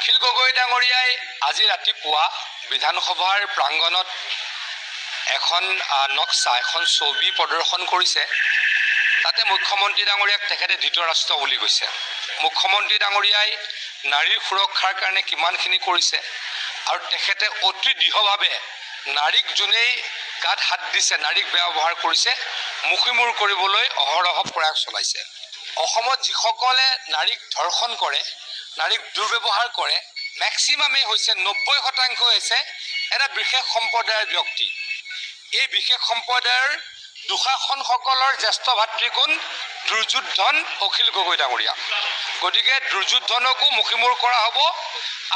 অখিল গগৈ ডাঙৰীয়াই আজি ৰাতিপুৱা বিধানসভাৰ প্ৰাংগণত এখন নক্সা এখন ছবি প্ৰদৰ্শন কৰিছে। তাতে মুখ্যমন্ত্ৰী ডাঙৰীয়াক তেখেতে ধৃতৰাষ্ট্ৰ বুলি কৈছে। মুখ্যমন্ত্ৰী ডাঙৰীয়াই নাৰীৰ সুৰক্ষাৰ কাৰণে কিমানখিনি কৰিছে আৰু তেখেতে অতি দৃঢ়ভাৱে নাৰীক যোনেই গাত হাত দিছে নাৰীক বেয়া ব্যৱহাৰ কৰিছে মুখিমূৰ কৰিবলৈ অহৰহ প্ৰয়াস চলাইছে। অসমত যিসকলে নাৰীক ধৰ্ষণ কৰে নাৰীক দুৰ্ব্যৱহাৰ কৰে মেক্সিমামেই হৈছে নব্বৈ শতাংশ হৈছে এটা বিশেষ সম্প্ৰদায়ৰ ব্যক্তি। এই বিশেষ সম্প্ৰদায়ৰ দুশাসনসকলৰ জ্যেষ্ঠ ভাতৃকোণ দুৰ্যোধন অখিল গগৈ ডাঙৰীয়া গতিকে দুৰ্যোধনকো মুখিমূৰ কৰা হ'ব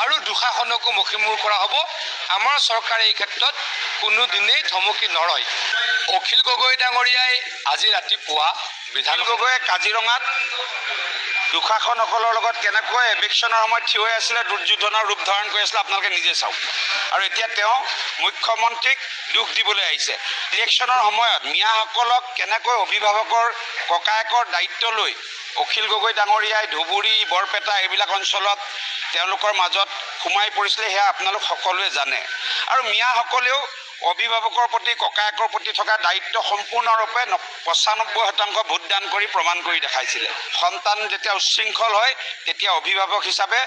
আৰু দুশাসনকো মুখিমূৰ কৰা হ'ব। আমাৰ চৰকাৰে এই ক্ষেত্ৰত কোনোদিনেই থমকি নৰয় অখিল গগৈ ডাঙৰীয়াই আজি ৰাতিপুৱা বিধান গগৈয়ে কাজিৰঙাত দুশাসনসকলৰ লগত কেনেকৈ এভিকশ্যনৰ সময়ত থিয় হৈ আছিলে দুৰ্যোধনৰ ৰূপ ধাৰণ কৰি আছিলে আপোনালোকে নিজে চাওক। আৰু এতিয়া তেওঁ মুখ্যমন্ত্ৰীক দুখ দিবলৈ আহিছে। ইলেকশ্যনৰ সময়ত মিয়াসকলক কেনেকৈ অভিভাৱকৰ ককায়েকৰ দায়িত্ব লৈ অখিল গগৈ ডাঙৰীয়াই ধুবুৰী বৰপেটা এইবিলাক অঞ্চলত তেওঁলোকৰ মাজত সোমাই পৰিছিলে সেয়া আপোনালোক সকলোৱে জানে। আৰু মিয়াসকলেও অভিভাৱকৰ প্ৰতি ককায়েকৰ প্ৰতি থকা দায়িত্ব সম্পূৰ্ণৰূপে পঁচানব্বৈ শতাংশ ভোটদান কৰি প্ৰমাণ কৰি দেখাইছিলে। সন্তান যেতিয়া উচ্ছৃংখল হয় তেতিয়া অভিভাৱক হিচাপে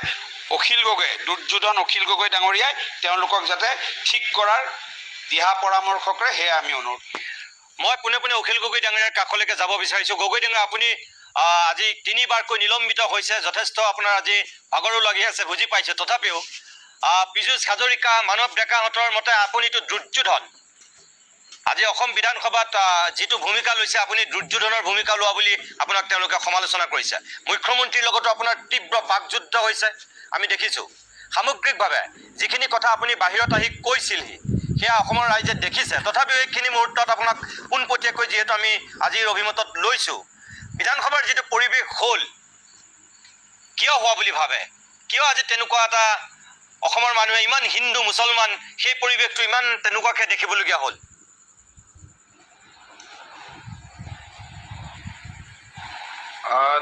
অখিল গগৈ দুৰ্যোধন অখিল গগৈ ডাঙৰীয়াই তেওঁলোকক যাতে ঠিক কৰাৰ দিহা পৰামৰ্শ কৰে সেয়া আমি অনুৰোধ মই পোনে পোনে অখিল গগৈ ডাঙৰীয়াৰ কাষলৈকে যাব বিচাৰিছোঁ। গগৈ ডাঙৰীয়া আপুনি আজি তিনিবাৰকৈ নিলম্বিত হৈছে। যথেষ্ট আপোনাৰ আজি ভাগৰো লাগি আছে বুজি পাইছোঁ। তথাপিও পীযুষ হাজৰিকা মানৱ ডেকাহঁতৰ মতে আপুনিতো দুৰ্যোধন। আজি অসম বিধানসভাত যিটো ভূমিকা লৈছে, আপুনি দুৰ্যোধনৰ ভূমিকা লোৱা বুলি আপোনাক তেওঁলোকে সমালোচনা কৰিছে। মুখ্যমন্ত্ৰীৰ লগতো আপোনাৰ তীব্ৰ বাকযুদ্ধ হৈছে। আমি দেখিছোঁ। সামগ্ৰিকভাৱে, যিখিনি কথা আপুনি বাহিৰত আহি কৈছিলহি, সেয়া অসমৰ ৰাইজে দেখিছে। তথাপিও এইখিনি মুহূৰ্তত আপোনাক পোনপটীয়াকৈ যিহেতু আমি আজিৰ অভিমতত লৈছোঁ, বিধানসভাৰ যিটো পৰিৱেশ হ'ল, কিয় হোৱা বুলি ভাবে? কিয় আজি তেনেকুৱা এটা অসমৰ মানুহে ইমান হিন্দু মুছলমান সেই পৰিৱেশটো ইমান তেনেকুৱাকৈ দেখিবলগীয়া হ'ল।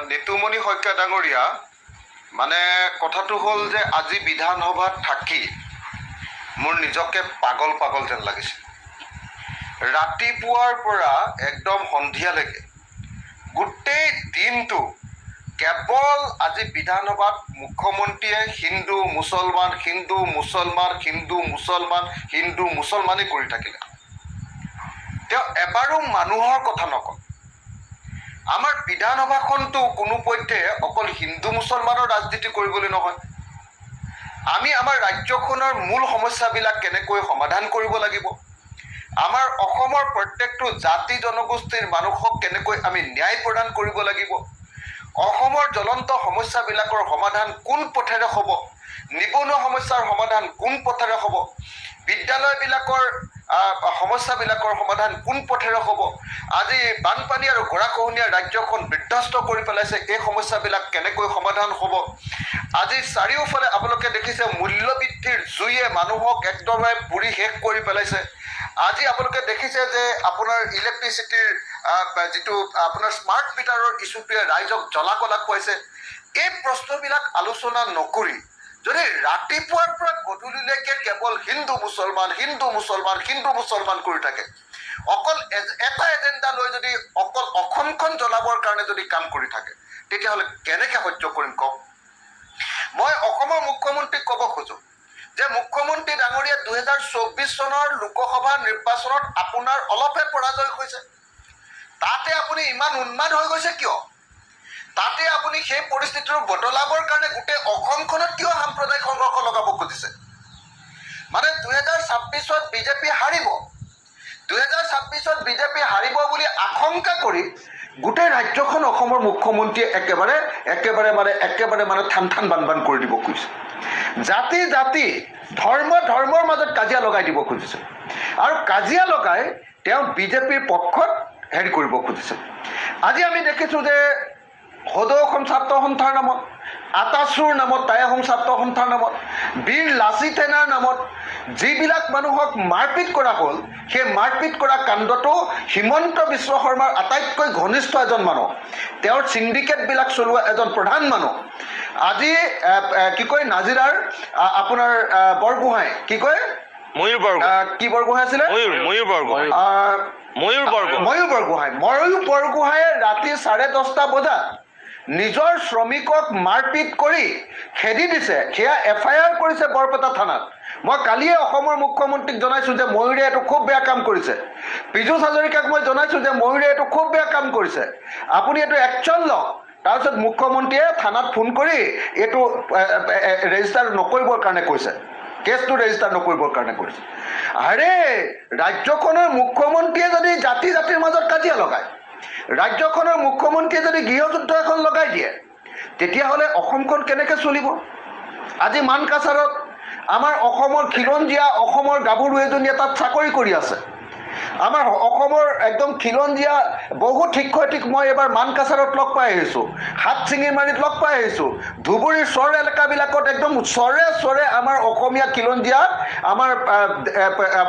নিতুমণি শইকীয়া ডাঙৰীয়া মানে কথাটো হ'ল যে আজি বিধানসভাত থাকি মোৰ নিজকে পাগল পাগল যেন লাগিছে ৰাতিপুৱাৰ পৰা একদম সন্ধিয়ালৈকে গোটেই দিনটো কেৱল আজি বিধানসভাত মুখ্যমন্ত্ৰীয়ে হিন্দু মুছলমান হিন্দু মুছলমান হিন্দু মুছলমান হিন্দু মুছলমানেই কৰি থাকিলে। তেওঁ এবাৰো মানুহৰ কথা নকয়। আমাৰ বিধানসভাখনতো কোনোপধ্যে অকল হিন্দু মুছলমানৰ ৰাজনীতি কৰিবলৈ নহয়। আমি আমাৰ ৰাজ্যখনৰ মূল সমস্যাবিলাক কেনেকৈ সমাধান কৰিব লাগিব? আমাৰ অসমৰ প্ৰত্যেকটো জাতি জনগোষ্ঠীৰ মানুহক কেনেকৈ আমি ন্যায় প্ৰদান কৰিব লাগিব? অসমৰ জ্বলন্ত সমস্যাবিলাকৰ সমাধান কোন পথেৰে হ'ব? নিবনুৱা সমস্যাৰ সমাধান কোন পথেৰে হ'ব? বিদ্যালয়বিলাকৰ সমস্যাবিলাকৰ সমাধান কোন পথেৰে হ'ব? আজি বানপানী আৰু গৰাখহনীয়া ৰাজ্যখন বিধ্বস্ত কৰি পেলাইছে। এই সমস্যাবিলাক কেনেকৈ সমাধান হ'ব? আজি চাৰিওফালে আপোনালোকে দেখিছে মূল্যবৃদ্ধিৰ জুয়ে মানুহক একদমে পুৰি শেষ কৰি পেলাইছে। আজি আপোনালোকে দেখিছে যে আপোনাৰ ইলেক্ট্ৰিচিটিৰ যিটো আপোনাৰ স্মাৰ্ট মিটাৰৰ ইছ্যুটোৱে ৰাইজক জ্বলা কলা খুৱাইছে। এই প্ৰশ্নবিলাক আলোচনা নকৰি, যদি ৰাতিপুৱাৰ পৰা গধূলিলৈকে কেৱল হিন্দু মুছলমান হিন্দু মুছলমান হিন্দু মুছলমান কৰি থাকে, অকল এটা এজেণ্ডা লৈ যদি অকল অসমখন জ্বলাবৰ কাৰণে যদি কাম কৰি থাকে, তেতিয়াহ'লে কেনেকৈ সহ্য কৰিম কওক? মই অসমৰ মুখ্যমন্ত্ৰীক ক'ব খোজোঁ। যে মুখ্যমন্ত্ৰী ডাঙৰীয়া দুহেজাৰ চৌব্বিছ চনৰ লোকসভা নিৰ্বাচনত আপোনাৰ অলপহে পৰাজয় হৈছে। তাতে আপুনি ইমান উন্মাদ হৈ গৈছে কিয়? তাতে আপুনি সেই পৰিস্থিতিটো বদলাবৰ কাৰণে গোটেই অসমখনত কিয় সাম্প্ৰদায়িক সংঘৰ্ষ লগাব খুজিছে? মানে দুহেজাৰ ছাব্বিছত বিজেপি হাৰিব। দুহেজাৰ ছাব্বিছত বিজেপি হাৰিব বুলি আশংকা কৰি গোটেই ৰাজ্যখন অসমৰ মুখ্যমন্ত্ৰীয়ে একেবাৰে একেবাৰে মানে একেবাৰে মানে থান থান বান বান কৰি দিব খুজিছে। জাতি জাতি, ধৰ্ম ধৰ্মৰ মাজত কাজিয়া লগাই দিব খুজিছে। আৰু কাজিয়া লগাই তেওঁ বিজেপিৰ পক্ষত হেৰি কৰিব খুজিছে। আজি আমি দেখিছোঁ যে সদৌ অসম ছাত্ৰ সন্থাৰ নামত, আটাচুৰ নামত টাই আহোম ছাত্ৰ সন্থাৰ নামত, বীৰ লাচিত সেনাৰ নামত যিবিলাক মানুহক মাৰপিট কৰা হ'ল, সেই মাৰপিট কৰা কাণ্ডটো হিমন্ত বিশ্ব শৰ্মাৰ আটাইতকৈ ঘনিষ্ঠ এজন মানুহ। তেওঁৰ চিণ্ডিকেটবিলাক চলোৱা এজন প্ৰধান মানুহ। আজি কি কয় নাজিৰাৰ আপোনাৰ বৰগোহাঁই কি কয়? ময়ূৰ বৰ্গ কি বৰগোহাঁই আছিলে? ময়ূৰ ময়ূৰ বৰ্গ আহ, ময়ূৰ বৰ্গ ময়ূৰ বৰগোহাঁই। ময়ূৰ বৰগোহাঁয়ে ৰাতি চাৰে দহটা বজাত নিজৰ শ্ৰমিকক মাৰপিট কৰি খেদি দিছে। সেয়া এফ আই আৰ কৰিছে বৰপেটা থানাত। মই কালিয়ে অসমৰ মুখ্যমন্ত্ৰীক জনাইছোঁ যে ময়ূৰে এইটো খুব বেয়া কাম কৰিছে। পীযুষ হাজৰিকাক মই জনাইছোঁ যে ময়ূৰে এইটো খুব বেয়া কাম কৰিছে। আপুনি এইটো একশ্যন লওক। তাৰপিছত মুখ্যমন্ত্ৰীয়ে থানাত ফোন কৰি এইটো ৰেজিষ্টাৰ নকৰিবৰ কাৰণে কৈছে। কেছটো ৰেজিষ্টাৰ নকৰিবৰ কাৰণে কৰিছে আৰে ৰাজ্যখনৰ মুখ্যমন্ত্ৰীয়ে যদি জাতি জাতিৰ মাজত কাজিয়া লগায় ৰাজ্যখনৰ মুখ্যমন্ত্ৰীয়ে যদি গৃহযুদ্ধ এখন লগাই দিয়ে তেতিয়াহ'লে অসমখন কেনেকৈ চলিব? আজি মানকাছাৰত আমাৰ অসমৰ খিলঞ্জীয়া অসমৰ গাভৰু এজনীয়ে তাত চাকৰি কৰি আছে। আমাৰ অসমৰ একদম খিলঞ্জীয়া বহুত শিক্ষয়িত্ৰীক মই এইবাৰ মানকাছাৰত লগ পাই আহিছোঁ। হাত চিঙিমাৰিত লগ পাই আহিছোঁ। ধুবুৰীৰ চৰ এলেকাবিলাকত একদম চৰে চৰে আমাৰ অসমীয়া খিলঞ্জীয়া আমাৰ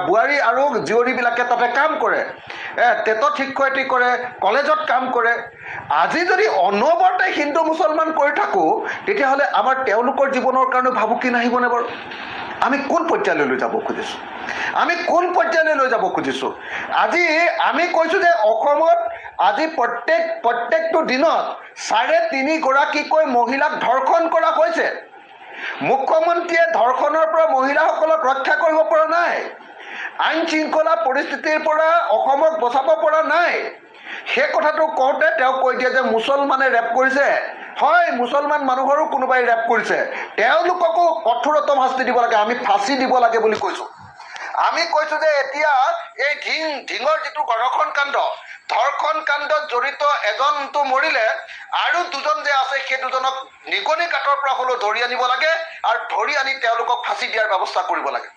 বোৱাৰী আৰু জীয়ৰীবিলাকে তাতে কাম কৰে। টেটত শিক্ষয়িত্ৰী কৰে, কলেজত কাম কৰে। আজি যদি অনবৰতে হিন্দু মুছলমান কৰি থাকোঁ, তেতিয়াহ'লে আমাৰ তেওঁলোকৰ জীৱনৰ কাৰণে ভাবুকি নাহিবনে বাৰু? আমি কোন পৰ্যায়লৈ যাব খুজিছোঁ? আমি কোন পৰ্যায়লৈ যাব খুজিছোঁ? আজি আমি কৈছোঁ যে অসমত আজি প্ৰত্যেক, প্ৰত্যেকটো দিনত চাৰে তিনিগৰাকীকৈ মহিলাক ধৰ্ষণ কৰা হৈছে। মুখ্যমন্ত্ৰীয়ে ধৰ্ষণৰ পৰা মহিলাসকলক ৰক্ষা কৰিব পৰা নাই। আইন শৃংখলা পৰিস্থিতিৰ পৰা অসমক বচাব পৰা নাই। সেই কথাটো কওঁতে তেওঁ কৈ দিয়ে যে মুছলমানে ৰেপ কৰিছে। হয় মুছলমান মানুহৰো কোনোবাই ৰেপ কৰিছে। তেওঁলোককো কঠোৰতম শাস্তি দিব লাগে, আমি ফাঁচি দিব লাগে বুলি কৈছোঁ। আমি কৈছোঁ যে এতিয়া এই ঢিং, ঢিঙৰ যিটো ধৰ্ষণ কাণ্ড, ধৰ্ষণ কাণ্ডত জড়িত এজনটো মৰিলে আৰু দুজন যে আছে, সেই দুজনক নিগনি কাঠৰ পৰা হ'লেও ধৰি আনিব লাগে আৰু ধৰি আনি তেওঁলোকক ফাঁচি দিয়াৰ ব্যৱস্থা কৰিব লাগে।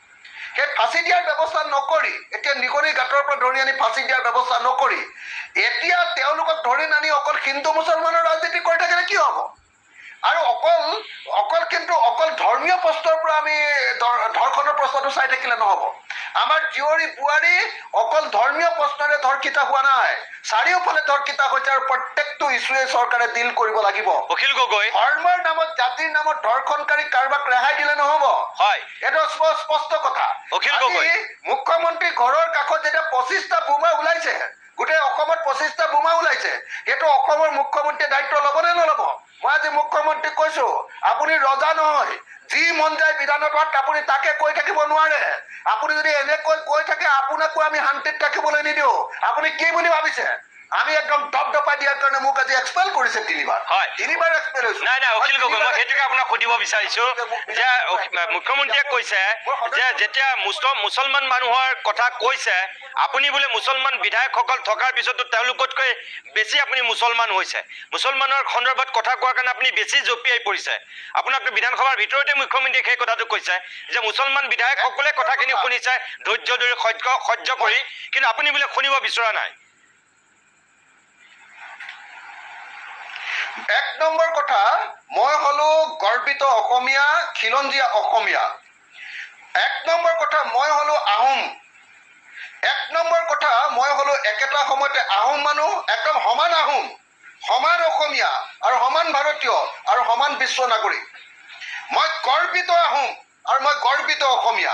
সেই ফাঁচি দিয়াৰ ব্যৱস্থা নকৰি, এতিয়া নিগনি গাঁতৰ পৰা ধৰি আনি ফাঁচি দিয়াৰ ব্যৱস্থা নকৰি, এতিয়া তেওঁলোকক ধৰি নানি অকল হিন্দু মুছলমানৰ ৰাজনীতি কৰি থাকিলে কি হ'ব? আৰু অকল অকল কিন্তু অকল ধৰ্মীয় প্ৰশ্নৰ পৰা আমি ধৰ- ধৰ্ষণৰ প্ৰশ্নটো চাই থাকিলে নহ'ব। আমাৰ জীয়ৰী বোৱাৰী অকল ধৰ্মীয় প্ৰশ্নৰে ধৰ্ষিত হোৱা নাই। চাৰিওফালে ধৰ্ষিত হৈছে আৰু প্ৰত্যেকটো ইছ্যুৱে চৰকাৰে ডিল কৰিব লাগিব। অখিল গগৈ। ধৰ্মৰ নামত জাতিৰ নামত ধৰ্ষণকাৰী কাৰোবাক ৰেহাই দিলে নহ'ব। হয়। এইটো স্পষ্ট কথা। অখিল গগৈ। মুখ্যমন্ত্ৰী ঘৰৰ কাষত যেতিয়া পঁচিছটা বোমা ওলাইছে গোটেই অসমত পঁচিছটা বোমা ওলাইছে সেইটো অসমৰ মুখ্যমন্ত্ৰীয়ে দায়িত্ব ল'বনে নল'ব? মই আজি মুখ্যমন্ত্ৰীক কৈছো আপুনি ৰজা নহয় যি মন যায় বিধানৰ ঘৰত আপুনি তাকে কৈ থাকিব নোৱাৰে। আপুনি যদি এনেকৈ কৈ থাকে, আপোনাকো আমি শান্তিত থাকিবলৈ নিদিওঁ। আপুনি কি বুলি ভাবিছে? আমি একদম দপদপাই দিয়াৰ কাৰণে মোক আজি এক্সপেল কৰিছে তিনিবাৰ। হয়। তিনিবাৰ এক্সপেল হৈছো। নাই নাই অখিল গগৈ মই সেইটোকে আপোনাক সুধিব বিচাৰিছো। যে মুখ্যমন্ত্ৰীয়ে কৈছে যে যেতিয়া মুছ- মুছলমান মানুহৰ কথা কৈছে আপুনি বোলে মুছলমান বিধায়কসকল থকাৰ পিছতো তেওঁলোকতকৈ বেছি আপুনি মুছলমান হৈছে। মুছলমানৰ সন্দৰ্ভত কথা কোৱাৰ কাৰণে আপুনি বেছি জঁপিয়াই পৰিছে। আপোনাক বিধানসভাৰ ভিতৰতে মুখ্যমন্ত্ৰীয়ে সেই কথাটো কৈছে যে মুছলমান বিধায়কসকলে কথাখিনি শুনিছে ধৈৰ্য ধৰি সহ্য সহ্য কৰি কিন্তু আপুনি বোলে শুনিব বিচৰা নাই। এক নম্বৰ কথা মই হলো গৰ্বিত অসমীয়া খিলঞ্জীয়া অসমীয়া। এক নম্বৰ কথা মই হলো আহোম। এক নম্বৰ কথা মই হলো একেটা সময়তে আহোম মানুহ একদম সমান আহোম সমান অসমীয়া আৰু সমান ভাৰতীয় আৰু সমান বিশ্ব নাগৰিক। মই গৰ্বিত আহোম আৰু মই গৰ্বিত অসমীয়া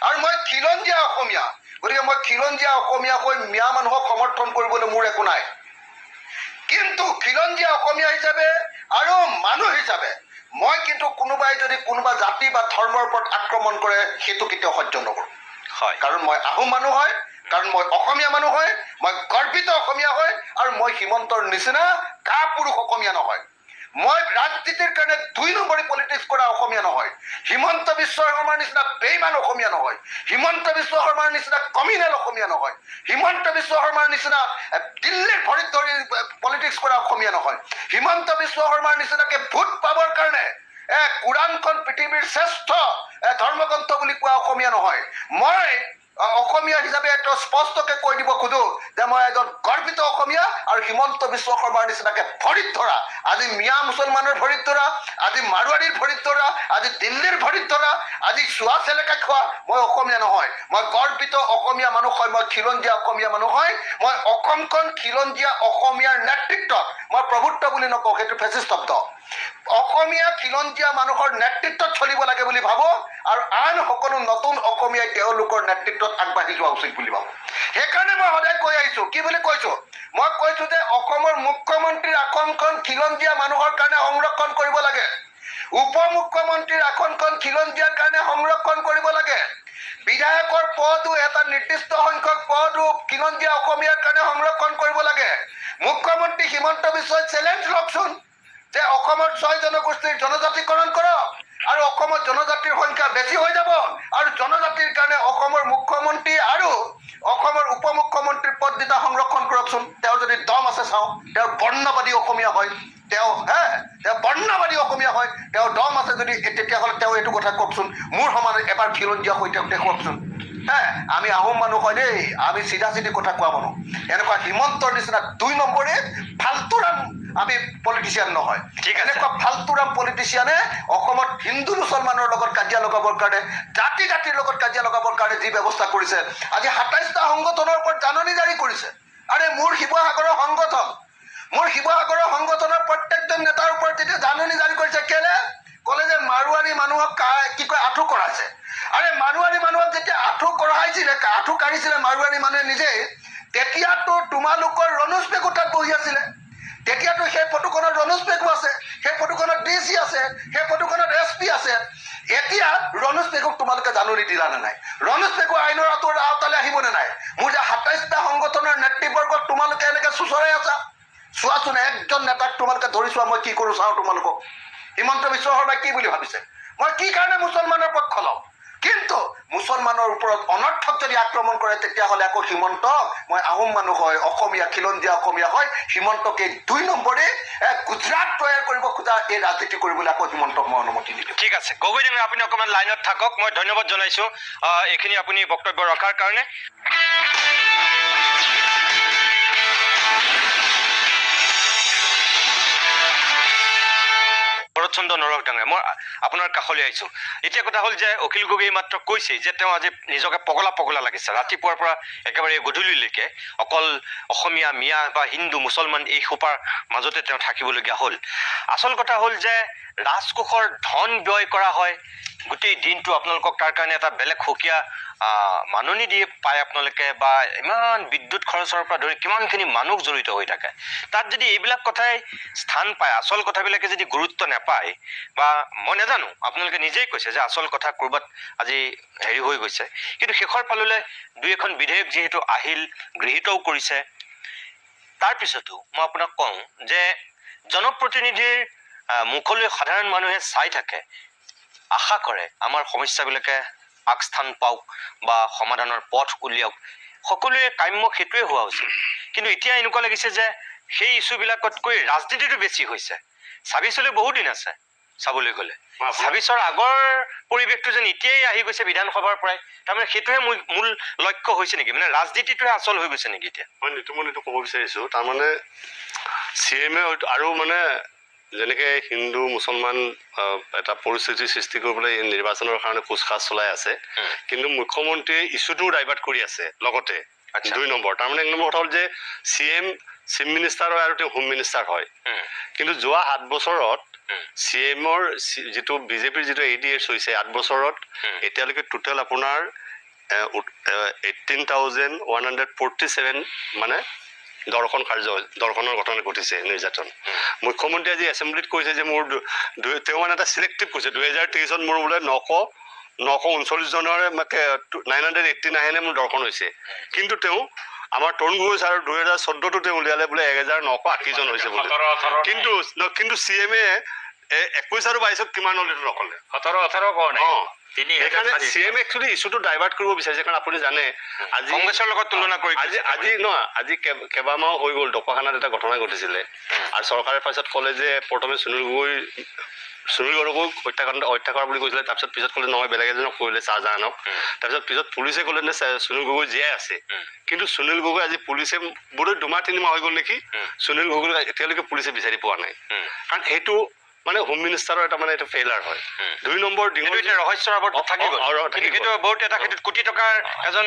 আৰু মই খিলঞ্জীয়া অসমীয়া। গতিকে মই খিলঞ্জীয়া অসমীয়া হৈ মিয়া মানুহক সমৰ্থন কৰিবলৈ মোৰ একো নাই। কিন্তু খিলঞ্জীয়া অসমীয়া হিচাপে আৰু মানুহ হিচাপে মই কিন্তু কোনোবাই যদি কোনোবা জাতি বা ধৰ্মৰ ওপৰত আক্ৰমণ কৰে সেইটো কেতিয়াও সহ্য নকৰোঁ। হয়। কাৰণ মই আহোম মানুহ হয় কাৰণ মই অসমীয়া মানুহ হয় মই গৰ্বিত অসমীয়া হয় আৰু মই হিমন্তৰ নিচিনা কা পুৰুষ অসমীয়া নহয়। মই ৰাজনীতিৰ কাৰণে দুই নম্বৰী পলিটিক্স কৰা অসমীয়া নহয়। হিমন্ত বিশ্ব শৰ্মাৰ নিচিনা বেইমান অসমীয়া নহয়। হিমন্ত বিশ্ব শৰ্মাৰ নিচিনা কমিনেল অসমীয়া নহয়। হিমন্ত বিশ্ব শৰ্মাৰ নিচিনা দিল্লীৰ ভৰিত ধৰি পলিটিক্স কৰা অসমীয়া নহয়। হিমন্ত বিশ্ব শৰ্মাৰ নিচিনাকে ভোট পাবৰ কাৰণে কোৰাণখন পৃথিৱীৰ শ্ৰেষ্ঠ ধৰ্মগ্ৰন্থ বুলি কোৱা অসমীয়া নহয়। মই অসমীয়া হিচাপে এইটো স্পষ্টকে কৈ দিব খোজো যে মই এজন গৰ্বিত অসমীয়া আৰু হিমন্ত বিশ্ব শৰ্মাৰ নিচিনাকে ভৰিত ধৰা আজি মিয়া মুছলমানৰ ভৰিত ধৰা আজি মাৰোৱাৰীৰ ভৰিত ধৰা আজি দিল্লীৰ ভৰিত ধৰা আজি চোৱা চেলেকা খোৱা মই অসমীয়া নহয়। মই গৰ্বিত অসমীয়া মানুহ হয়, মই খিলঞ্জীয়া অসমীয়া মানুহ হয়। মই অসমখন খিলঞ্জীয়া অসমীয়াৰ নেতৃত্বত, মই প্ৰভুত্ব বুলি নকওঁ, সেইটো ফেচিষ্ট শব্দ। অসমীয়া খিলঞ্জীয়া মানুহৰ নেতৃত্বত চলিব লাগে বুলি ভাবোঁ আৰু আন সকলো নতুন অসমীয়াই তেওঁলোকৰ নেতৃত্বত আগবাঢ়ি যোৱা উচিত বুলি ভাবোঁ। সেইকাৰণে মই সদায় কৈ আহিছোঁ। কি বুলি কৈছোঁ? মই কৈছোঁ যে অসমৰ মুখ্যমন্ত্ৰীৰ আসনখন খিলঞ্জীয়া মানুহৰ কাৰণে সংৰক্ষণ কৰিব লাগে। উপ মুখ্যমন্ত্ৰীৰ আসনখন খিলঞ্জীয়াৰ কাৰণে সংৰক্ষণ কৰিব লাগে। বিধায়কৰ পদো এটা নিৰ্দিষ্ট সংখ্যক পদো খিলঞ্জীয়া অসমীয়াৰ কাৰণে সংৰক্ষণ কৰিব লাগে। মুখ্যমন্ত্ৰী হিমন্ত বিশ্বই চেলেঞ্জ লওকচোন। যে অসমৰ ছয় জনগোষ্ঠীৰ জনজাতিকৰণ কৰক, আৰু অসমত জনজাতিৰ সংখ্যা বেছি হৈ যাব, আৰু জনজাতিৰ কাৰণে অসমৰ মুখ্যমন্ত্ৰী আৰু অসমৰ উপ মুখ্যমন্ত্ৰীৰ পদ দুটা সংৰক্ষণ কৰকচোন। তেওঁ যদি দম আছে চাওঁ তেওঁ বৰ্ণবাদী অসমীয়া হয়, তেওঁ, হে, তেওঁ বৰ্ণবাদী অসমীয়া হয় তেওঁ দম আছে যদি তেতিয়াহ'লে তেওঁ এইটো কথা কওকচোন। মোৰ সমানে এবাৰ খিলঞ্জীয়া হৈ তেওঁক দেখুৱাওকচোন। হে, আমি আহোম মানুহ হয় দেই, আমি চিধা চিধি কথা কোৱা মানুহ। এনেকুৱা হিমন্তৰ নিচিনা দুই নম্বৰে ফাল্টুৰাম আমি পলিটিচিয়ান নহয়। ঠিক আছে। এনেকুৱা ফাল্টুৰাম পলিটিচিয়ানে অসমত হিন্দু মুছলমানৰ লগত কাজিয়া লগাবৰ কাৰণে জাতি জাতিৰ লগত কাজিয়া লগাবৰ কাৰণে যি ব্যৱস্থা কৰিছে আজি সাতাইছটা সংগঠনৰ ওপৰত জাননী জাৰি কৰিছে। আৰে মোৰ শিৱসাগৰৰ সংগঠন মোৰ শিৱসাগৰৰ সংগঠনৰ প্ৰত্যেকজন নেতাৰ ওপৰত যেতিয়া জাননী জাৰি কৰিছে। কেলে? ক'লে যে মাৰোৱাৰী মানুহক কি কয় আঁঠু কৰাইছে। আৰে মাৰোৱাৰী মানুহক যেতিয়া আঁঠু কঢ়াইছিলে আঁঠু কাঢ়িছিলে মাৰোৱাৰী মানুহে নিজেই তেতিয়াতো তোমালোকৰ ৰনোজ পেগু তাত বহি আছিলে। তেতিয়াতো সেই ফটোখনত ৰনোজ পেগু আছে, সেই ফটোখনত ডি চি আছে, সেই ফটোখনত এছ পি আছে। এতিয়া ৰনোজ পেগুক তোমালোকে জাননী দিলা নে নাই? ৰনোজ পেগু আইনৰ আঁতৰ আওতালে আহিব নে নাই? মোৰ যে সাতাইছটা সংগঠনৰ নেতৃবৰ্গক তোমালোকে এনেকে চুচৰাই আছা? চোৱাচোন, একজন নেতাক তোমালোকে ধৰি চোৱা, মই কি কৰোঁ চাওঁ তোমালোকক। হিমন্ত বিশ্ব শৰ্মাই কি বুলি ভাবিছে? মই কি কাৰণে মুছলমানৰ পক্ষ লওঁ কিন্তু মুছলমানৰ ওপৰত অনৰ্থক যদি আক্ৰমণ কৰে, তেতিয়াহ'লে আকৌ হিমন্ত মই আহোম মানুহ হয়, অসমীয়া, খিলঞ্জীয়া অসমীয়া হয়, হিমন্তকে দুই নম্বৰে গুজৰাট তৈয়াৰ কৰিব খোজা এই ৰাজনীতি কৰিবলৈ আকৌ হিমন্তক মই অনুমতি দিলোঁ। ঠিক আছে। গগৈ ডাঙৰ আপুনি অকণমান লাইনত থাকক, মই ধন্যবাদ জনাইছোঁ এইখিনি আপুনি বক্তব্য ৰখাৰ কাৰণে। ভৰতচন্দ্ৰ নৰক ডাঙৰীয়া মই আপোনাৰ কাষলৈ আহিছোঁ। এতিয়া কথা হ'ল যে অখিল গগৈ মাত্ৰ কৈছে যে তেওঁ আজি নিজকে পগলা পগলা লাগিছে। ৰাতিপুৱাৰ পৰা একেবাৰে গধূলিলৈকে অকল অসমীয়া মিয়া বা হিন্দু মুছলমান এই সোপাৰ মাজতে তেওঁ থাকিবলগীয়া হ'ল। আচল কথা হ'ল যে ৰাজকোষৰ ধন ব্যয় কৰা হয়। গোটেই দিনটো আপোনালোকক তাৰ কাৰণে এটা বেলেগ সুকীয়া মাননি দিয়ে পায় আপোনালোকে বা ইমান বিদ্যুৎ খৰচৰ পৰা ধৰি কিমানখিনি মানুহ জড়িত হৈ থাকে। তাত যদি এইবিলাক কথাই স্থান পায় আচল কথাবিলাকে যদি গুৰুত্ব নাপায় বা মই নাজানো আপোনালোকে নিজেই কৈছে যে আচল কথা ক'ৰবাত আজি হেৰি হৈ গৈছে। কিন্তু শেষৰ ফাললৈ দুই এখন বিধেয়ক যিহেতু আহিল গৃহীতও কৰিছে। তাৰপিছতো মই আপোনাক কওঁ যে জনপ্ৰতিনিধিৰ মুখলৈ সাধাৰণ মানুহে চাই থাকে। আশা কৰে আমাৰ সমস্যাবিলাকে আগস্থান পাওক বা সমাধানৰ পথ উলিয়াওক। সকলোৱে কাম্য সেইটোৱে হোৱা উচিত। কিন্তু এতিয়া এনেকুৱা লাগিছে যে সেই ইছ্যুবিলাকতকৈ ৰাজনীতিটো বেছি হৈছে। ছাব্বিছলৈ বহুত দিন আছে চাবলৈ গ'লে। ছাব্বিছৰ আগৰ পৰিৱেশটো যেন এতিয়াই আহি গৈছে বিধানসভাৰ পৰাই তাৰমানে সেইটোহে মূল লক্ষ্য হৈছে নেকি? মানে ৰাজনীতিটোহে আচল হৈ গৈছে নেকি এতিয়া? মই নিতুমন ক'ব বিচাৰিছোঁ। তাৰমানে চি এম আৰু মানে যেনেকৈ হিন্দু মুছলমান এটা পৰিস্থিতিৰ সৃষ্টি কৰিবলৈ নিৰ্বাচনৰ কাৰণে খোজখাজ চলাই আছে। কিন্তু মুখ্যমন্ত্ৰীয়ে ইছ্যুটোও ডাইভাৰ্ট কৰি আছে লগতে। আচ্ছা। দুই নম্বৰ। তাৰমানে এক নম্বৰ কথা হ'ল যে চি এম চিফ মিনিষ্টাৰ হয় আৰু তেওঁ হোম মিনিষ্টাৰ হয়। কিন্তু যোৱা সাত বছৰত চি এমৰ যিটো বিজেপিৰ যিটো এ ডি এছ হৈছে আঠ বছৰত এতিয়ালৈকে টোটেল আপোনাৰ eighteen thousand one hundred forty seven মানে দৰ্শন কাৰ্য দৰ্শনৰ ঘটনা ঘটিছে নিৰ্যাতন। মুখ্যমন্ত্ৰী আজি এছেম্বলিত কৈছে যে মোৰ তেওঁ মানে এটা চিলেক্টিভ কৈছে। দুহেজাৰ তেইছত মোৰ বোলে নশ নশ ঊনচল্লিছজনৰে নাইন হাণ্ড্ৰেড এইট্টি নাইনে মোৰ দৰ্শন হৈছে। কিন্তু তেওঁ আমাৰ তৰুণ গগৈ ছাৰ দুহেজাৰ চৈধ্যটো তেওঁ উলিয়ালে বোলে এক হেজাৰ নশ আশীজন হৈছে বোলে। কিন্তু কিন্তু চি এম এ একৈছ আৰু বাইছত কিমান হ'ল নক'লে? সোতৰ ওঠৰ কোৱা নাই। অঁ। তিনি সেইকাৰণে চি এম একচুৱেলি ইছ্যুটো ডাইভাৰ্ট কৰিব বিচাৰিছে কাৰণ আপুনি জানে আজি কংগ্ৰেছৰ লগত তুলনা কৰি আজি আজি নহয় আজি কেব- কেইবামাহ হৈ গ'ল ঢকুৱাখানাত এটা ঘটনা ঘটিছিলে। আৰু চৰকাৰে পাছত ক'লে যে প্ৰথমে সুনীল গগৈ সুনীল গগৈক হত্যাকাণ্ড হত্যা কৰা বুলি কৈছিলে তাৰপিছত পিছত ক'লে নহয় বেলেগ এজনক কৰিলে শ্বাহজাহানক তাৰপিছত পিছত পুলিচে ক'লে চা- সুনীল গগৈ জীয়াই আছে। কিন্তু সুনীল গগৈ আজি পুলিচে বোধহয় দুমাহ তিনিমাহ হৈ গ'ল নেকি? সুনীল গগৈক এতিয়ালৈকে পুলিচে বিচাৰি পোৱা নাই। কাৰণ সেইটো মানে হোম মিনিষ্টাৰৰ এটা মানে এইটো ফেইলাৰ হয়। দুই নম্বৰ ডিঙৰ এতিয়া ৰহস্যৰ আৱৰত থাকি গ'ল। থাকি কিন্তু বহুত এটা ক্ষেত্ৰত কোটি টকাৰ এজন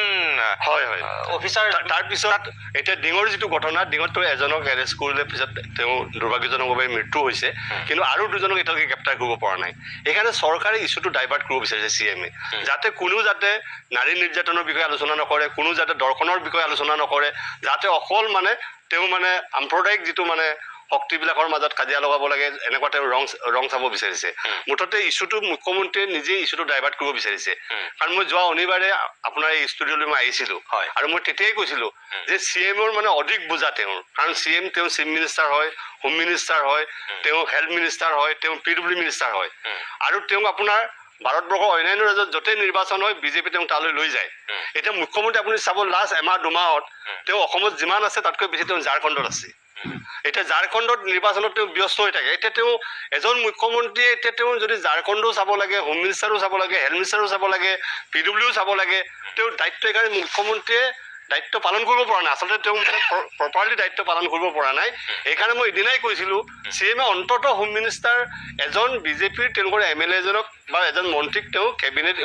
হয় হয়। অফিচাৰ তাৰ- তাৰপিছত এতিয়া ডিঙৰ যিটো ঘটনা ডিঙতটো এজনক এৰেষ্ট কৰিলে পিছত তেওঁ দুৰ্ভাগ্যজনকভাৱে মৃত্যু হৈছে। কিন্তু আৰু দুজনক এতিয়ালৈকে গ্ৰেপ্তাৰ কৰিব পৰা নাই। সেইকাৰণে চৰকাৰে ইছ্যুটো ডাইভাৰ্ট কৰিব বিচাৰিছে চি এম যাতে কোনো যাতে নাৰী নিৰ্যাতনৰ বিষয়ে আলোচনা নকৰে কোনো যাতে দৰ্শনৰ বিষয়ে আলোচনা নকৰে যাতে অকল মানে তেওঁ মানে সাম্প্ৰদায়িক যিটো মানে শক্তিবিলাকৰ মাজত কাজিয়া লগাব লাগে এনেকুৱা তেওঁ ৰং ৰং চাব বিচাৰিছে। মুঠতে ইছ্যুটো মুখ্যমন্ত্ৰীয়ে নিজেই ইছ্যুটো ডাইভাৰ্ট কৰিব বিচাৰিছে। কাৰণ মই যোৱা শনিবাৰে আপোনাৰ এই ষ্টুডিঅ'লৈ মই আহিছিলোঁ। হয়। আৰু মই তেতিয়াই কৈছিলোঁ যে চি এমৰ মানে অধিক বুজা তেওঁৰ। কাৰণ চি এম তেওঁ চিফ মিনিষ্টাৰ হয় হোম মিনিষ্টাৰ হয় তেওঁ হেল্থ মিনিষ্টাৰ হয় তেওঁ পি ডব্লিউ মিনিষ্টাৰ হয়। আৰু তেওঁক আপোনাৰ ভাৰতবৰ্ষৰ অন্যান্য ৰাজ্যত য'তেই নিৰ্বাচন হয় বিজেপি তেওঁক তালৈ লৈ যায়। এতিয়া মুখ্যমন্ত্ৰী আপুনি চাব লাষ্ট এমাহ দুমাহত তেওঁ অসমত যিমান আছে তাতকৈ বেছি তেওঁ ঝাৰখণ্ডত আছে। এতিয়া ঝাৰখণ্ডত নিৰ্বাচনত তেওঁ ব্যস্ত হৈ থাকে। এতিয়া তেওঁ এজন মুখ্যমন্ত্ৰীয়ে এতিয়া তেওঁ যদি ঝাৰখণ্ডো চাব লাগে, হোম মিনিষ্টাৰো চাব লাগে হেল্থ মিনিষ্টাৰো চাব লাগে, পি ডব্লিউ চাব লাগে, তেওঁৰ দায়িত্ব এইকাৰণে মুখ্যমন্ত্ৰীয়ে দায়িত্ব পালন কৰিব পৰা নাই। আচলতে তেওঁ প্ৰপাৰলি দায়িত্ব পালন কৰিব পৰা নাই। সেইকাৰণে মই এদিনাই কৈছিলোঁ চি এমে অন্ততঃ হোম মিনিষ্টাৰ এজন বিজেপিৰ তেওঁলোকৰ এম এল এজনক বা এজন মন্ত্ৰীক তেওঁ কেবিনেট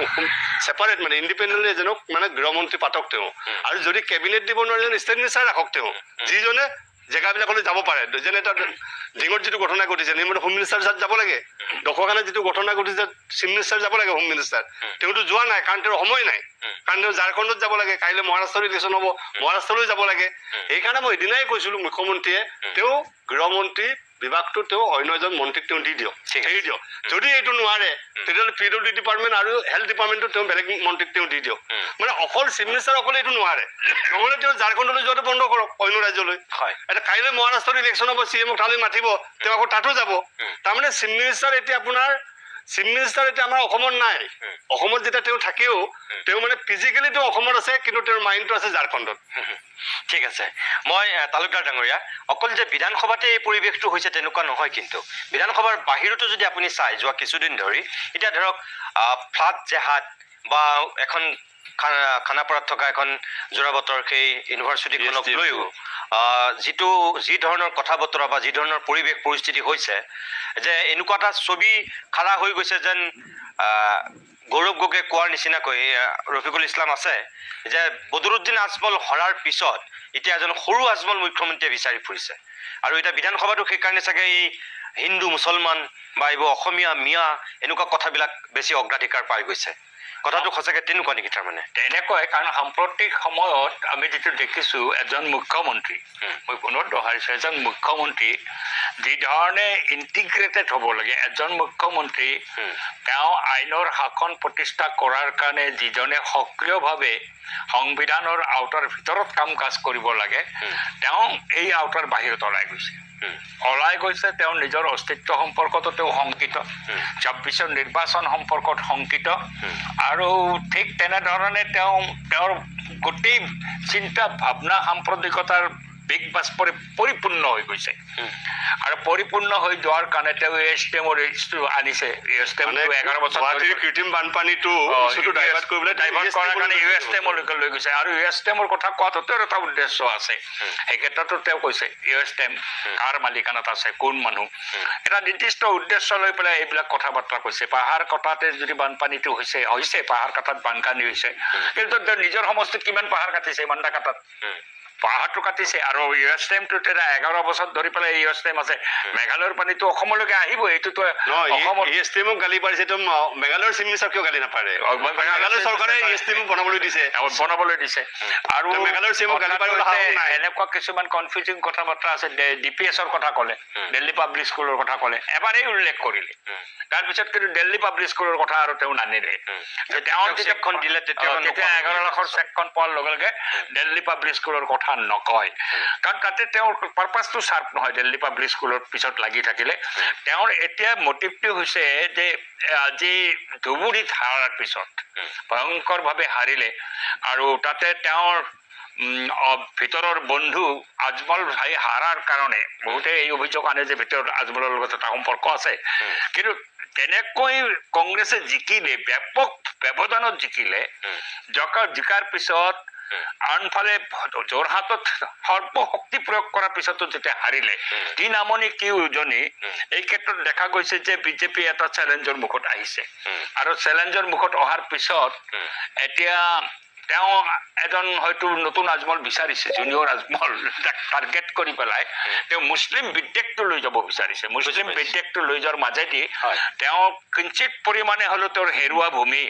ছেপাৰেট মানে ইণ্ডিপেণ্ডেণ্টলি এজনক মানে গৃহমন্ত্ৰী পাতক তেওঁ। আৰু যদি কেবিনেট দিব নোৱাৰে এজন ষ্টেট মিনিষ্টাৰ ৰাখক তেওঁ। যিজনে জেগাবিলাকলৈ যাব পাৰে। যেনে এটা ডিঙত যিটো ঘটনা ঘটিছে নিৰ্মল হোম মিনিষ্টাৰ তাত যাব লাগে। দশখানাত যিটো ঘটনা ঘটিছে চিফ মিনিষ্টাৰ যাব লাগে হোম মিনিষ্টাৰ তেওঁতো যোৱা নাই কাৰণ তেওঁৰ সময় নাই। কাৰণ তেওঁ ঝাৰখণ্ডত যাব লাগে কাইলৈ মহাৰাষ্ট্ৰৰ ইলেকশ্যন হ'ব মহাৰাষ্ট্ৰলৈ যাব লাগে। সেইকাৰণে মই এদিনাই কৈছিলোঁ মুখ্যমন্ত্ৰীয়ে তেওঁ গৃহমন্ত্ৰী বিভাগটো তেওঁ অন্য এজন মন্ত্ৰীক তেওঁ দি দিয়ক ঠিক দিয়ক। যদি এইটো নোৱাৰে তেতিয়াহ'লে পি ডব্লিউ ডিপাৰ্টমেণ্ট আৰু হেল্থ ডিপাৰ্টমেণ্টটো তেওঁ বেলেগ মন্ত্ৰীক তেওঁ দি দিয়ক। মানে অকল চিফ মিনিষ্টাৰ অকলে এইটো নোৱাৰে। নহ'লে তেওঁ ঝাৰখণ্ডলৈ যোৱাটো বন্ধ কৰক অন্য ৰাজ্যলৈ। হয়। এতিয়া কাইলৈ মহাৰাষ্ট্ৰৰ ইলেকশ্যন হ'ব চি এমক তালৈ মাতিব তেওঁ আকৌ তাতো যাব। তাৰমানে চিফ মিনিষ্টাৰ এতিয়া আপোনাৰ চিফ মিনিষ্টাৰ এতিয়া আমাৰ অসমত নাই। অসমত যেতিয়া তেওঁ থাকেও তেওঁ মানে ফিজিকেলি তেওঁ অসমত আছে কিন্তু তেওঁৰ মাইণ্ডটো আছে ঝাৰখণ্ডত। ঠিক আছে। মই তালুকদাৰ ডাঙৰীয়া অকল যে বিধানসভাতে এই পৰিৱেশটো হৈছে তেনেকুৱা নহয় কিন্তু। বিধানসভাৰ বাহিৰতো যদি আপুনি চাই যোৱা কিছুদিন ধৰি এতিয়া ধৰক ফ্লাড জেহাদ বা এখন খানাপাৰাত থকা এখন যোৰাবতৰ সেই ইউনিভাৰ্চিটিখনক লৈও যিটো যি ধৰণৰ কথা বতৰা বা যি ধৰণৰ পৰিৱেশ পৰিস্থিতি হৈছে যে এনেকুৱা এটা ছবি খাৰা হৈ গৈছে যেন গৌৰৱ গগৈয়ে কোৱাৰ নিচিনাকৈ ৰফিকুল ইছলাম আছে যে বদৰুদ্দিন আজমল হৰাৰ পিছত এতিয়া এজন সৰু আজমল মুখ্যমন্ত্ৰীয়ে বিচাৰি ফুৰিছে। আৰু এতিয়া বিধানসভাতো সেইকাৰণে চাগে এই হিন্দু মুছলমান বা এইবোৰ অসমীয়া মিয়া এনেকুৱা কথাবিলাক বেছি অগ্ৰাধিকাৰ পাই গৈছে। কথাটো সঁচাকৈ তেনেকুৱা নেকি তাৰমানে? তেনেকুৱাই কাৰণ সাম্প্ৰতিক সময়ত আমি যিটো দেখিছো এজন মুখ্যমন্ত্ৰী মই পুনৰ দোহাৰিছো এজন মুখ্যমন্ত্ৰী যিধৰণে ইণ্টিগ্ৰেটেড হ'ব লাগে এজন মুখ্যমন্ত্ৰী তেওঁ আইনৰ শাসন প্ৰতিষ্ঠা কৰাৰ কাৰণে যিজনে সক্ৰিয়ভাৱে সংবিধানৰ আওতাৰ ভিতৰত কাম কাজ কৰিব লাগে তেওঁ এই আওতাৰ বাহিৰত ওলাই গৈছে। ওলাই গৈছে তেওঁৰ নিজৰ অস্তিত্ব সম্পৰ্কতো তেওঁ শংকিত। ছাব্বিছৰ নিৰ্বাচন সম্পৰ্কত শংকিত। আৰু ঠিক তেনেধৰণে তেওঁ তেওঁৰ গোটেই চিন্তা ভাৱনা সাম্প্ৰদায়িকতাৰ বিগ বাষ্পৰে পৰিপূৰ্ণ হৈ গৈছে। আৰু পৰিপূৰ্ণ হৈ যোৱাৰ কাৰণে তেওঁ এ এছ আনিছে। মানে এঘাৰ বছৰ কৃত্ৰিম বানপানীটো ডাইভাৰ্ট কৰিবলৈ ডাইভাৰ্ট কৰাৰ কাৰণে ইউ এছ টেমলৈকে লৈ গৈছে। আৰু ইউ এছ টেমৰ কথা কোৱাটো তেওঁৰ এটা উদ্দেশ্য আছে। সেই ক্ষেত্ৰতো তেওঁ কৈছে ইউ এছ টেম কাৰ মালিকানাত আছে? কোন মানুহ? এটা নিৰ্দিষ্ট উদ্দেশ্য লৈ পেলাই এইবিলাক কথা বাৰ্তা কৈছে। পাহাৰ কটাতে যদি বানপানীটো হৈছে হৈছে পাহাৰ কটাত বানপানী হৈছে। কিন্তু তেওঁ নিজৰ সমষ্টিত কিমান পাহাৰ কাটিছে ইমানটা কাটাত? পাহাৰটো কাটিছে আৰু ইউ এছ টেমটো তেতিয়া এঘাৰ বছৰ ধৰি পেলাই ইউ এছ টেম আছে। মেঘালয়ৰ পানীটো অসমলৈকে আহিব এইটোতো গালি পাৰিছে তো মেঘালয়ৰ চিফ মিনিষ্টাৰ কিয় গালি নাপাৰে? মেঘালয়ৰ চৰকাৰে বনাবলৈ দিছে। বনাবলৈ দিছে। আৰু মেঘালয়ৰ চিএমক গালি পাৰিবলৈ। এনেকুৱা কিছুমান কনফিউজিং কথা বাৰ্তা আছে ডি পি এছৰ কথা ক'লে দিল্লী পাব্লিক স্কুলৰ কথা ক'লে এবাৰেই উল্লেখ কৰিলে। তাৰপিছত কিন্তু দিল্লী পাব্লিক স্কুলৰ কথা আৰু তেওঁ নানিলে। তেওঁ চেকখন দিলে তেতিয়া। এঘাৰ লাখৰ চেকখন পোৱাৰ লগে লগে দিল্লী পাব্লিক স্কুলৰ কথা নকয়। কাৰণ তাতে তেওঁৰ পাৰ্পাছটো চাৰ্প নহয় দিল্লী পাব্লিক স্কুলত পিছত লাগি থাকিলে। তেওঁৰ এতিয়া মটিভটো হৈছে যে আজি ধুবুৰীত হাৰাৰ পিছত ভয়ংকৰভাৱে হাৰিলে আৰু তাতে তেওঁৰ ভিতৰৰ বন্ধু আজমল ভাই হাৰাৰ কাৰণে বহুতে এই অভিযোগ আনে যে ভিতৰত আজমলৰ লগত এটা সম্পৰ্ক আছে। কিন্তু তেনেকৈ কংগ্ৰেছে জিকিলে ব্যাপক ব্যৱধানত জিকিলে জকা জিকাৰ পিছত আনফালে যোৰহাটত সৰ্বশক্তি প্ৰয়োগ কৰাৰ পিছতো যেতিয়া হাৰিলে টি নামনি কি উজনি এই ক্ষেত্ৰত দেখা গৈছে যে বিজেপি এটা চেলেঞ্জৰ মুখত আহিছে। আৰু চেলেঞ্জৰ মুখত অহাৰ পিছত এতিয়া তেওঁ এজন হয়তো নতুন আজমল বিচাৰিছে জুনিয়ৰ আজমল যাক টাৰ্গেট কৰি পেলাই তেওঁ মুছলিম বিদ্বেষটো লৈ যাব বিচাৰিছে। মুছলিম বিদ্বেষটো লৈ যোৱাৰ মাজেদি তেওঁ কিঞ্চিত পৰিমাণে হ'লেও তেওঁৰ হেৰুৱা ভূমি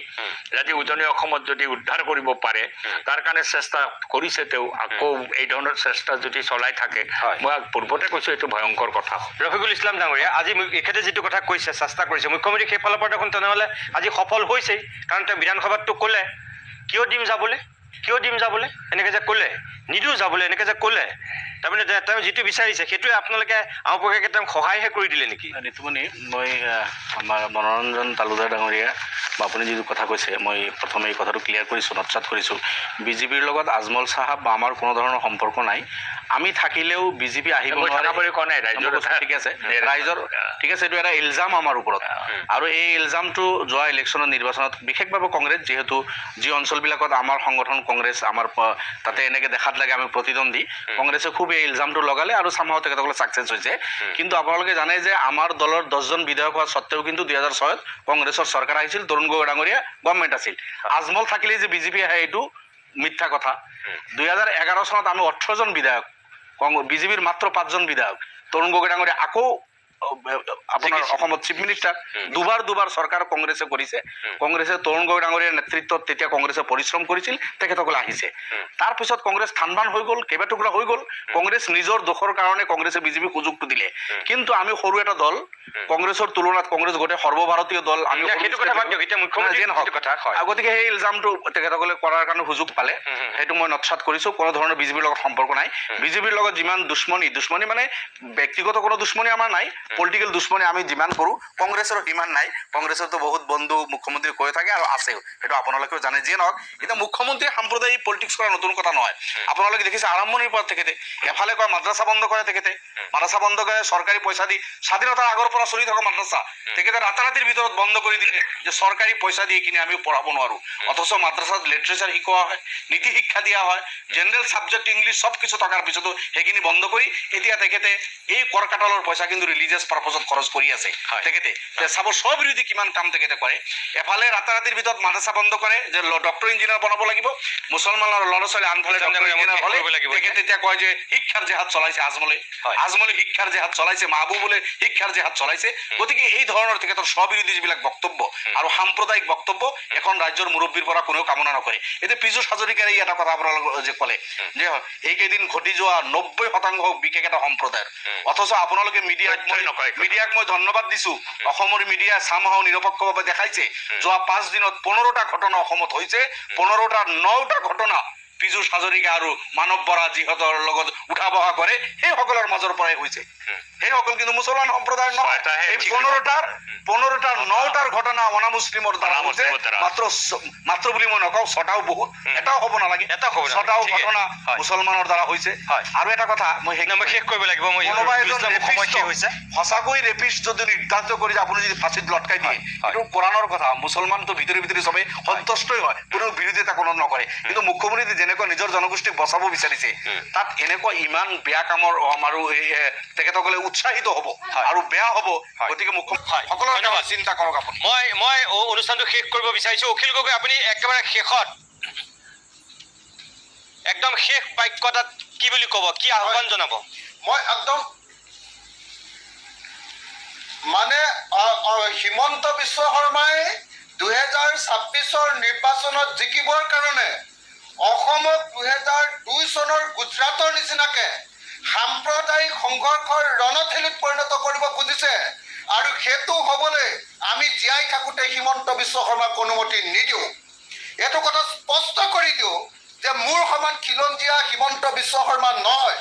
যদি উজনি অসমত যদি উদ্ধাৰ কৰিব পাৰে তাৰ কাৰণে চেষ্টা কৰিছে তেওঁ। আকৌ এই ধৰণৰ চেষ্টা যদি চলাই থাকে মই পূৰ্বতে কৈছো এইটো ভয়ংকৰ কথা। ৰফিকুল ইছলাম ডাঙৰীয়া আজি এখেতে যিটো কথা কৈছে চেষ্টা কৰিছে মুখ্যমন্ত্ৰী সেইফালৰ পৰা দেখোন তেনেহ'লে আজি সফল হৈছেই। কাৰণ তেওঁ বিধানসভাততো ক'লে কিয় দিম যাবলৈ? কিয় দিম যাবলৈ? এনেকৈ যে ক'লে। নিদিওঁ যাবলৈ এনেকৈ যে ক'লে। তাৰমানে তেওঁ যিটো বিচাৰিছে সেইটোৱে আপোনালোকে আওপকীয়াকৈ তেওঁক সহায়হে কৰি দিলে নেকি? নিতুমণি মই আমাৰ মনোৰঞ্জন তালুকদাৰ ডাঙৰীয়া বা আপুনি যিটো কথা কৈছে মই প্ৰথমে এই কথাটো ক্লিয়াৰ কৰিছোঁ নৎসাত কৰিছোঁ। বিজেপিৰ লগত আজমল চাহাব বা আমাৰ কোনো ধৰণৰ সম্পৰ্ক নাই। আমি থাকিলেও বিজেপি আহিব ঠিক আছে। ৰাইজৰ ঠিক আছে এইটো এটা ইলজাম আমাৰ ওপৰত। আৰু এই ইলজামটো যোৱা ইলেকশ্যনৰ নিৰ্বাচনত বিশেষভাৱে কংগ্ৰেছ যিহেতু যি অঞ্চলবিলাকত আমাৰ সংগঠন কংগ্ৰেছ আমাৰ তাতে এনেকৈ দেখাত লাগে আমি প্ৰতিদ্বন্দ্বী কংগ্ৰেছে খুব এই ইলজামটো লগালে আৰু চামাও তেখেতসকলে ছাকচেছ হৈছে। কিন্তু আপোনালোকে জানে যে আমাৰ দলৰ দহজন বিধায়ক হোৱা স্বত্তেও কিন্তু দুহেজাৰ ছয়ত কংগ্ৰেছৰ চৰকাৰ আহিছিল তৰুণ গগৈ ডাঙৰীয়া গভৰ্ণমেণ্ট আছিল। আজমল থাকিলেই যে বিজেপি আহে এইটো মিথ্যা কথা। দুহেজাৰ এঘাৰ চনত আমি ওঠৰজন বিধায়ক কং- মাত্র পাঁচজন বিধায়ক। তরুণ গগৈ ডাঙরিয়া আকৌ আপোনাৰ অসমত চিফ মিনিষ্টাৰ দুবাৰ দুবাৰ চৰকাৰ কংগ্ৰেছে কৰিছে। কংগ্ৰেছে তৰুণ গগৈ ডাঙৰীয়াৰ নেতৃত্বত তেতিয়া কংগ্ৰেছে পৰিশ্ৰম কৰিছিল তেখেতসকলে আহিছে। তাৰপিছত কংগ্ৰেছ থানবান হৈ গ'ল কেইবাটুকুৰা হৈ গ'ল। কংগ্ৰেছ নিজৰ দোষৰ কাৰণে কংগ্ৰেছে বিজেপিক সুযোগটো দিলে। কিন্তু আমি সৰু এটা দল কংগ্ৰেছৰ তুলনাত কংগ্ৰেছ গোটেই সৰ্বভাৰতীয় দল আমি গতিকে সেই ইলজামটো তেখেতসকলে কৰাৰ কাৰণে সুযোগ পালে। সেইটো মই নৎসাত কৰিছোঁ কোনো ধৰণৰ বিজেপিৰ লগত সম্পৰ্ক নাই। বিজেপিৰ লগত যিমান দুশ্মনী দুশ্মনী মানে ব্যক্তিগত কোনো দুশ্মনী আমাৰ নাই। পলিটিকেল দুশ্মনী আমি যিমান কৰোঁ কংগ্ৰেছৰ সিমান নাই। কংগ্ৰেছৰতো বহুত বন্ধু মুখ্যমন্ত্ৰী কৈ থাকে আৰু আছেও। সেইটো আপোনালোকেও জানে যিয়ে নহওক এতিয়া মুখ্যমন্ত্ৰীয়ে সাম্প্ৰদায়িক পলিটিক্স কৰা নতুন কথা নহয়। আপোনালোকে দেখিছে আৰম্ভণিৰ পৰা তেখেতে এফালে কয় মাদ্ৰাছা বন্ধ কৰে তেখেতে। মাদ্ৰাছা বন্ধ কৰে চৰকাৰী পইচা দি স্বাধীনতাৰ আগৰ পৰা চলি থকা মাদ্ৰাছা। তেখেতে ৰাতাৰাতিৰ ভিতৰত বন্ধ কৰি দিলে যে চৰকাৰী পইচা দি কিনে আমি পঢ়াব নোৱাৰো। অথচ মাদ্ৰাছাত লিটাৰেচাৰ শিকোৱা হয় নীতি শিক্ষা দিয়া হয় জেনেৰেল ছাবজেক্ট ইংলিছ চব কিছু থকাৰ পিছতো সেইখিনি বন্ধ কৰি এতিয়া তেখেতে এই কৰ কাটালৰ পইচা কিন্তু ৰিলিজিয়াছ পাৰপজত খৰচ কৰি আছে। তেখেতে চাব স্ববিৰোধী কিমান কাম তেখেতে কৰে। এফালে ৰাতাৰাতিৰ ভিতৰত মাদ্ৰাছা বন্ধ কৰে যে ডক্টৰ ইঞ্জিনিয়াৰ বনাব লাগিব। মুছলমানৰ ল'ৰা ছোৱালী আনফালে তেখেতে তেতিয়া কয় যে শিক্ষাৰ জেহাদ চলাইছে আজমলে। আজমলে শিক্ষাৰ জেহাদ চলাইছে মাহবুবুলে শিক্ষাৰ জেহাদ চলাইছে। গতিকে এই ধৰণৰ তেখেতৰ স্ববিৰোধী যিবিলাক বক্তব্য আৰু সাম্প্ৰদায়িক বক্তব্য এখন ৰাজ্যৰ মুৰব্বীৰ পৰা কোনেও কামনা নকৰে। এতিয়া পীযুষ হাজৰিকাৰে এটা কথা আপোনালোকক যে ক'লে যে এইকেইদিন ঘটি যোৱা নব্বৈ শতাংশ বিশেষ এটা সম্প্ৰদায়ৰ। অথচ আপোনালোকে নকয়। মিডিয়াক মই ধন্যবাদ দিছো। অসমৰ মিডিয়া চামহাও নিৰপেক্ষভাৱে দেখাইছে। যোৱা পাঁচ দিনত পোন্ধৰটা ঘটনা অসমত হৈছে পোন্ধৰটা নটা ঘটনা পীযুষ হাজৰিকা আৰু মানৱ বৰা যিহঁতৰ লগত উঠা বহা কৰে সেইসকলৰ মাজৰ পৰাই হৈছে। সেইসকল কিন্তু মুছলমান সম্প্ৰদায়ৰ নহয়। এই পোন্ধৰটাৰ নটাৰ ঘটনা অনামুছলিমৰ দ্বাৰা হৈছে। মাত্ৰ মাত্ৰ বুলি মই নকওঁ ছটাও বহুত। এটাও হ'ব নালাগে। এটাও হ'ব ছটাও ঘটনা। মুছলমানৰ দ্বাৰা হৈছে। আৰু এটা কথা মই সেই মই শেষ কৰিব লাগিব। মই কোনোবা এজন সঁচাকৈ ৰেপিষ্ট যদি নিৰ্ধাৰিত কৰি আপুনি যদি ফাঁচিত লটকাই দিয়ে। এইটো কোৰাণৰ কথা। মুছলমানটো ভিতৰি ভিতৰি চবেই সন্তুষ্টই হয়। কোনো বিৰোধিতা কোনো নকৰে। কিন্তু মুখ্যমন্ত্ৰী যেনেকৈ নিজৰ জনগোষ্ঠীক বচাব বিচাৰিছে তাত এনেকুৱা ইমান বেয়া কামৰ আৰু এই, তেখেতসকলে উৎসাহিত হ'ব আৰু বেয়া হ'ব গতিকে মুখ্যমন্ত্ৰী। সকলোৰে চিন্তা কৰক আপুনি। মই মই অনুষ্ঠানটো শেষ কৰিব বিচাৰিছো। অখিল গগৈ আপুনি একেবাৰে শেষত। একদম শেষ বাক্য এটাত কি বুলি ক'ব? কি আহ্বান জনাব? মই একদম মানে হিমন্ত বিশ্ব শৰ্মাই দুহেজাৰ ছাব্বিছৰ নিৰ্বাচনত জিকিবৰ কাৰণে অসমক দুহেজাৰ দুই চনৰ গুজৰাটৰ নিচিনাকে সাম্প্ৰদায়িক সংঘৰ্ষৰ ৰণথলীত পৰিণত কৰিব খুজিছে। আৰু সেইটো হ'বলৈ আমি জীয়াই থাকোঁতে হিমন্ত বিশ্ব শৰ্মাক অনুমতি নিদিওঁ। এইটো কথা স্পষ্ট কৰি দিওঁ যে মোৰ সমান খিলঞ্জীয়া হিমন্ত বিশ্ব শৰ্মা নহয়।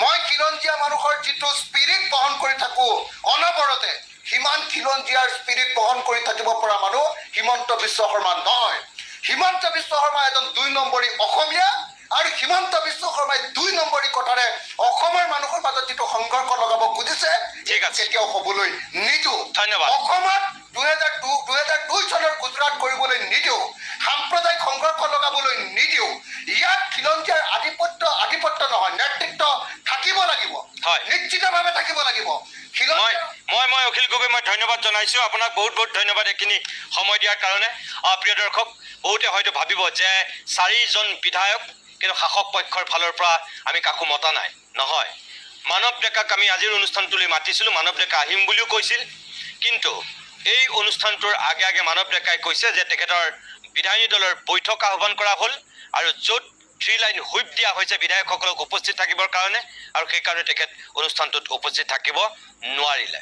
মই খিলঞ্জীয়া মানুহৰ যিটো স্পিৰিট বহন কৰি থাকো অনবৰতে সিমান খিলঞ্জীয়াৰ স্পিৰিট বহন কৰি থাকিব পৰা মানুহ হিমন্ত বিশ্ব শৰ্মা নহয়। হিমন্ত বিশ্ব শৰ্মা এজন দুই নম্বৰী অসমীয়া আৰু হিমন্ত বিশ্ব শৰ্মাই দুই নম্বৰী কথাৰে অসমৰ মানুহৰ মাজত যিটো সংঘৰ্ষ লগাব খুজিছে। কেতিয়াও হ'বলৈ নিদিওঁ ধন্যবাদ। অসমত দুহেজাৰ দু দুহেজাৰ দুই চনৰ গুজৰাট কৰিবলৈ নিদিওঁ সাম্প্ৰদায়িক সংঘৰ্ষ লগাবলৈ নিদিওঁ ইয়াত খিলঞ্জীয়াৰ আধিপত্য আধিপত্য নহয় নেতৃত্ব থাকিব লাগিব হয়। নিশ্চিতভাৱে থাকিব লাগিব মই মই মই অখিল গগৈ মই ধন্যবাদ জনাইছোঁ আপোনাক বহুত বহুত ধন্যবাদ এইখিনি সময় দিয়াৰ কাৰণে প্ৰিয় দৰ্শক বহুতে হয়তো ভাবিব যে চাৰিজন বিধায়ক কিন্তু শাসক পক্ষৰ ফালৰ পৰা আমি কাকো মতা নাই। নহয়। মানৱ ডেকাক আমি আজিৰ অনুষ্ঠানটোলৈ মাতিছিলোঁ মানৱ ডেকা আহিম বুলিও কৈছিল। কিন্তু এই অনুষ্ঠানটোৰ আগে আগে মানৱ ডেকাই কৈছে যে তেখেতৰ বিধায়িনী দলৰ বৈঠক আহ্বান কৰা হ'ল আৰু য'ত থ্ৰী লাইন হুইপ দিয়া হৈছে বিধায়কসকলক উপস্থিত থাকিবৰ কাৰণে আৰু সেইকাৰণে তেখেত অনুষ্ঠানটোত উপস্থিত থাকিব নোৱাৰিলে।